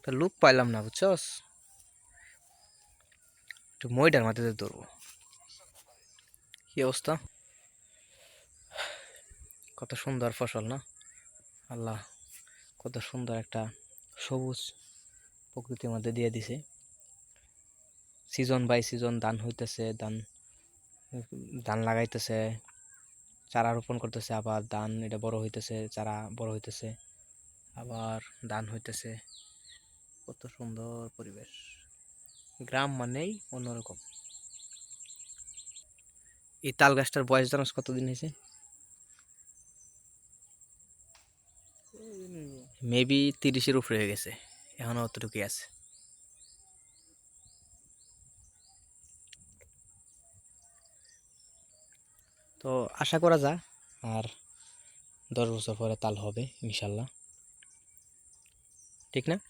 একটা লুক পাইলাম না, বুঝছস? একটু মইটার মাথাতে ধরবো কি অবস্থা? কত সুন্দর ফসল, না? আল্লাহ, কত সুন্দর একটা সবুজ প্রকৃতির মধ্যে দিয়ে দিছে। সিজন বাই সিজন ধান হইতেছে, ধান ধান লাগাইতেছে, চারা রোপণ করতেছে, আবার ধান এটা বড় হইতেছে, চারা বড় হইতেছে, আবার ধান হইতেছে। কত সুন্দর পরিবেশ। গ্রাম মানেই অন্যরকম। এই তাল গাছটার বয়স জানাস কতদিন হয়েছে? মেবি তিরিশের উপরে হয়ে গেছে। এখনও অতটুকুই আছে। তো আশা করা যায় আর দশ বছর পরে তাল হবে, ইনশাল্লাহ। ঠিক না?